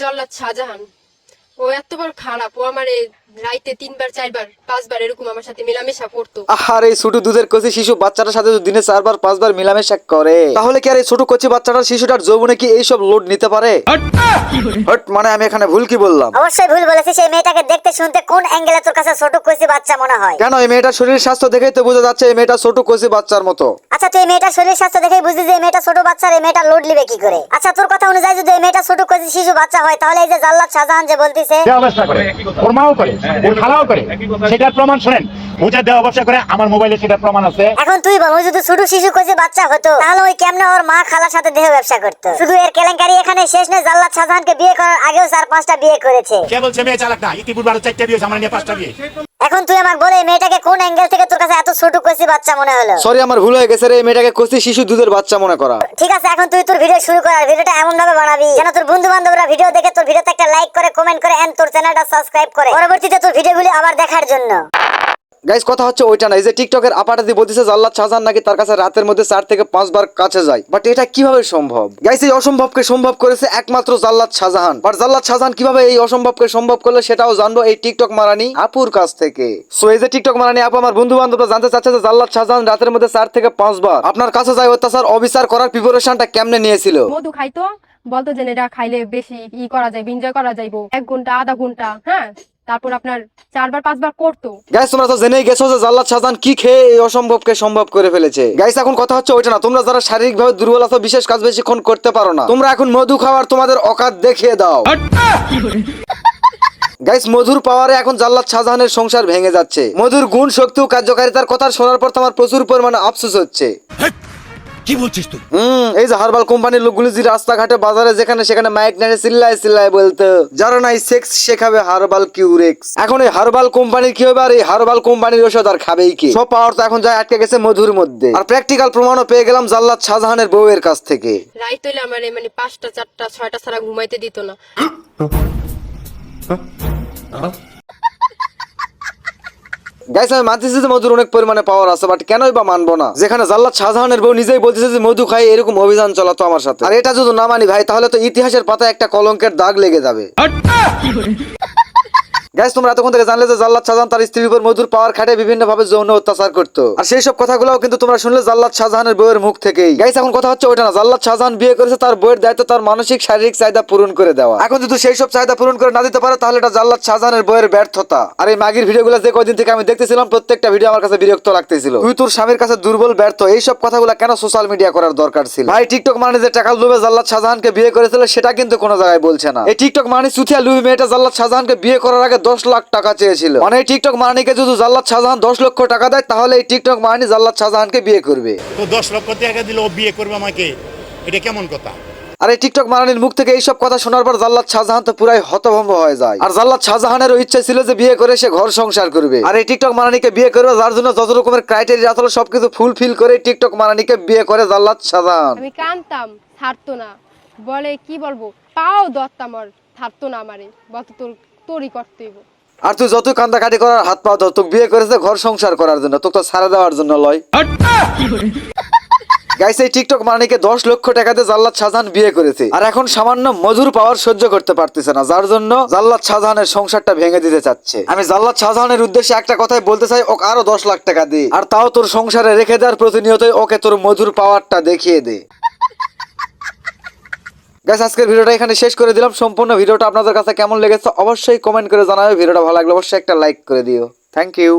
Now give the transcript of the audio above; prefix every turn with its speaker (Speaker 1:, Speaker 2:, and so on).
Speaker 1: জল্লাদ শাহজাহান। ও এত বড় খারাপ ও আমার রাইতে তিনবার চারবার পাঁচবার এরকম আমার সাথে মেলামেশা করতো।
Speaker 2: আহার এই ছোট দুধের কচি শিশু বাচ্চাটার সাথে যদি দিনে চারবার পাঁচবার মিলামেশা করে। তাহলে কি আর এই ছোট কচি বাচ্চাটার শিশুটার যৌবনে কি এইসব লোড নিতে পারে? হট। মানে আমি এখানে ভুল কি বললাম?
Speaker 3: অবশ্যই ভুল বলেছিস এই মেয়েটাকে দেখতে শুনতে কোন অ্যাঙ্গেলে তোর কাছে ছোট কইছি বাচ্চা মনে হয়?
Speaker 2: কেন এই মেয়েটার শরীর স্বাস্থ্য দেখেই তো বোঝা যাচ্ছে এই মেয়েটা ছোট কচি বাচ্চার মতো।
Speaker 3: আচ্ছা তুই এই মেয়েটার শরীর স্বাস্থ্য দেখেই বুঝলি যে এই মেয়েটা ছোট বাচ্চার এই মেয়েটা লোড লিবে কি করে? আচ্ছা তোর কথা অনুযায়ী যদি এই মেয়েটা ছোট কইছি শিশু বাচ্চা হয় তাহলে এই যে জাল্লাদ শাহজাহান যে বলতিছে
Speaker 4: ওর মাও করে। ওর খালাও করে। সেটার প্রমাণ শোনেন। দেওয়া ব্যবসা করে আমার মোবাইলে সেটার প্রমাণ আছে।
Speaker 3: এখন তুই বল ওই যদি ছোট শিশু কইছে বাচ্চা হতো তাহলে ওই কেমনে ওর মা খালার সাথে দেহ ব্যবসা করতো? শুধু এর কেলেঙ্কারি এখানে শেষ নয় জাল্লাদ শাহজাহানকে বিয়ে করার আগেও চার পাঁচটা বিয়ে করেছে।
Speaker 4: কে বলছে মেয়ে চালাক না ইতিপূর্বে আরও চারটা বিয়ে আমার নিয়ে পাঁচটা বিয়ে।
Speaker 3: এখন তুই আমাকে বলে মেয়েটাকে কোন অ্যাঙ্গেল থেকে তোর কাছে এত ছোট কইছি বাচ্চা মনে হলো?
Speaker 2: সরি আমার ভুল হয়ে গেছে রে মেয়েটাকে কইছি শিশু দুধের বাচ্চা মনে করা।
Speaker 3: ঠিক আছে এখন তুই তোর ভিডিও শুরু কর আর ভিডিওটা এমন ভাবে বানাবি যেন তোর বন্ধু বান্ধবরা ভিডিও দেখে তোর ভিডিওতে একটা লাইক করে কমেন্ট করে এন্ড তোর চ্যানেলটা সাবস্ক্রাইব করে। পরবর্তীতে তোর ভিডিওগুলি আবার দেখার জন্য।
Speaker 2: গাইস কথা হচ্ছে ওইটা না। এই যে টিকটকের আপাটা দিয়ে বলতেছে জাল্লাদ শাহজাহান নাকি তার কাছে রাতের মধ্যে চার থেকে পাঁচবার কাছে যায়। বাট এটা কীভাবে সম্ভব? গাইস এই অসম্ভবকে সম্ভব করেছে একমাত্র জাল্লাদ শাহজাহান। বাট জাল্লাদ শাহজাহান কীভাবে এই অসম্ভবকে সম্ভব করলে সেটাও জানব এই টিকটক মারানি আপুর কাছ থেকে। সো এই যে টিকটক মারানি আপু, আমার বন্ধু বান্ধবরা জানতে চাচ্ছে যে জাল্লাদ শাহজাহান রাতের মধ্যে চার থেকে পাঁচবার। আপনার কাছে যায় অত্যাচার, অবিচার করার প্রিপারেশনটা কেমনে নিয়েছিল?
Speaker 1: মধু খাইতো বলতো যে এটা খাইলে বেশি ই করা যায় এনজয় করা যাইবো। এক ঘণ্টা আধা ঘণ্টা হ্যাঁ? তারপর আপনার চারবার পাঁচবার করতো।
Speaker 2: গাইস তোমরা তো জেনেই গেছো যে জাল্লাদ শাহজাহান কি খেয়ে এই অসম্ভবকে সম্ভব করে ফেলেছে। গাইস এখন কথা হচ্ছে ওইটা না তোমরা যারা শারীরিকভাবে দুর্বল আছো বিশেষ কাজ বেশিক্ষণ করতে পারো না। তোমরা এখন মধু খাওয়ার তোমাদের অকাত দেখিয়ে দাও। গাইস মধুর পাওয়ারে এখন জাল্লাদ শাহজাহানের সংসার ভেঙে যাচ্ছে। মধুর গুণ শক্তি ও কার্যকারিতার কথা শোনার পর তোমার প্রচুর পরিমাণে আফসোস হচ্ছে।
Speaker 4: কি বলছিস তুই?
Speaker 2: হুম এই যে হারবাল কোম্পানির লোকগুলো যে রাস্তাঘাটে বাজারে যেখানে সেখানে মাইক নাড়ে চিল্লায় চিল্লায় বলতো যারা নাই সেক্স শেখাবে হারবাল কিউরেক্স এখন এই হারবাল কোম্পানির কি হবে আর এই হারবাল কোম্পানির ওষুধ আর খাবেই কি? সব পাওয়ার তো এখন যায় আটকে গেছে মধুর মধ্যে। আর প্র্যাকটিক্যাল প্রমাণও পেয়ে গেলাম জাল্লাদ শাহজাহানের বউয়ের কাছ থেকে।
Speaker 1: রাইত হইলে আমার মানে পাঁচটা চারটা ছয়টা ছাড়া ঘুমাইতে দিত না।
Speaker 2: গাইস আমি মানতেছি যে মধুর অনেক পরিমাণে পাওয়ার আছে বাট কেনই বা মানবো না? যেখানে জাল্লাদ শাহজাহানের বউ নিজেই বলতেছে যে, মধু খাই, এরকম অভিযান চালাতো আমার সাথে। আর এটা যদি না মানি ভাই, তাহলে তো ইতিহাসের পাতায় একটা কলঙ্কের দাগ লেগে যাবে। গাইস তোমরা এতক্ষণ থেকে জানলে যে জাল্লাদ শাহজাহান তার স্ত্রীর উপর মধুর পাওয়ার খাটে বিভিন্ন ভাবে যৌন অত্যাচার করতো। আর সেই সব কথাগুলোও কিন্তু তোমরা শুনলে জাল্লাদ শাহজাহানের বইয়ের মুখ থেকেই। গাইস এখন কথা হচ্ছে ওটা না, জাল্লাদ শাহজাহান বিয়ে করেছে তার বইয়ের দায়িত্ব তার মানসিক, শারীরিক চাহিদা পূরণ করে দেওয়া। এখন যদি সেই সব চাহিদা পূরণ করে না দিতে পারে, তাহলে এটা জাল্লাদ শাহজাহানের বইয়ের ব্যর্থতা। আর এই মাগির ভিডিওগুলো যে কয়দিন থেকে আমি দেখতেছিলাম, প্রত্যেকটা ভিডিও আমার কাছে বিরক্ত লাগতেছিল। তুই তোর স্বামীর কাছে দুর্বল, ব্যর্থ, এই সব কথাগুলো কেন সোশ্যাল মিডিয়া করার দরকার ছিল? ভাই টিকটক মানে যে টাকা লুবে জাল্লাদ শাহজাহানকে বিয়ে করেছিল, সেটা কিন্তু কোনো জায়গায় বলছে না। এই টিকটক মানে সুথিয়া লুবি মেয়েটা জাল্লাদ শাহজাহানকে বিয়ে করার আগে দশ লাখ টাকা চেয়েছিল। মানে এই টিকটক মানিকে যদি জাল্লাদ শাহজাহান দশ লক্ষ টাকা দেয় তাহলে এই টিকটক মানি জাল্লাদ শাহজাহানকে বিয়ে করবে।
Speaker 4: তো দশ লক্ষ টাকা দিলে ও বিয়ে করবে আমাকে? এটা কেমন কথা?
Speaker 2: আর এই টিকটক মারানির মুখ থেকে এইসব কথা শোনার পর জাল্লাদ শাহজাহান তো পুরাই হতভম্ব হয়ে যায়। আর জাল্লাদ শাহজাহানেরও ইচ্ছা ছিল যে বিয়ে করে সে ঘর সংসার করবে। আর এই টিকটক মারানিকে বিয়ে করবে যার জন্য যত রকমের ক্রাইটেরিয়া আসলে সবকিছু ফুলফিল করে টিকটক মারানিকে বিয়ে করে জাল্লাদ শাহজাহান।
Speaker 1: আমি কানতাম ছাড়তো না। বলে কি বলব? পাও দত্তাম আর ছাড়তো না আমারে। বলতো তোর তোরই করতে হইব।
Speaker 2: আর তুই যতই কান্দাকাটি করার হাত দাও তোকে বিয়ে করেছে ঘর সংসার করার জন্য, তোকে তো ছাড়া দেওয়ার জন্য লয়। গাইস এই টিকটক মানিকে দশ লক্ষ টাকাতে জাল্লাদ শাহজাহান বিয়ে করেছে। আর এখন সামান্য মধুর পাওয়ার সহ্য করতে পারতেছে না, যার জন্য জাল্লাদ শাহজাহানের সংসারটা ভেঙে দিতে চাচ্ছে। আমি জাল্লাদ শাহজাহানের উদ্দেশ্যে একটা কথাই বলতে চাই, ওকে আরও দশ লাখ টাকা দে। আর তাও তোর সংসারে রেখে দেওয়ার প্রতিনিয়তই ওকে তোর মধুর পাওয়ারটা দেখিয়ে দে। গাইস আজকের ভিডিওটা এখানে শেষ করে দিলাম। সম্পূর্ণ ভিডিওটা আপনাদের কাছে কেমন লেগেছে অবশ্যই কমেন্ট করে জানাবে। ভিডিওটা ভালো লাগলে অবশ্যই একটা লাইক করে দিও। Thank you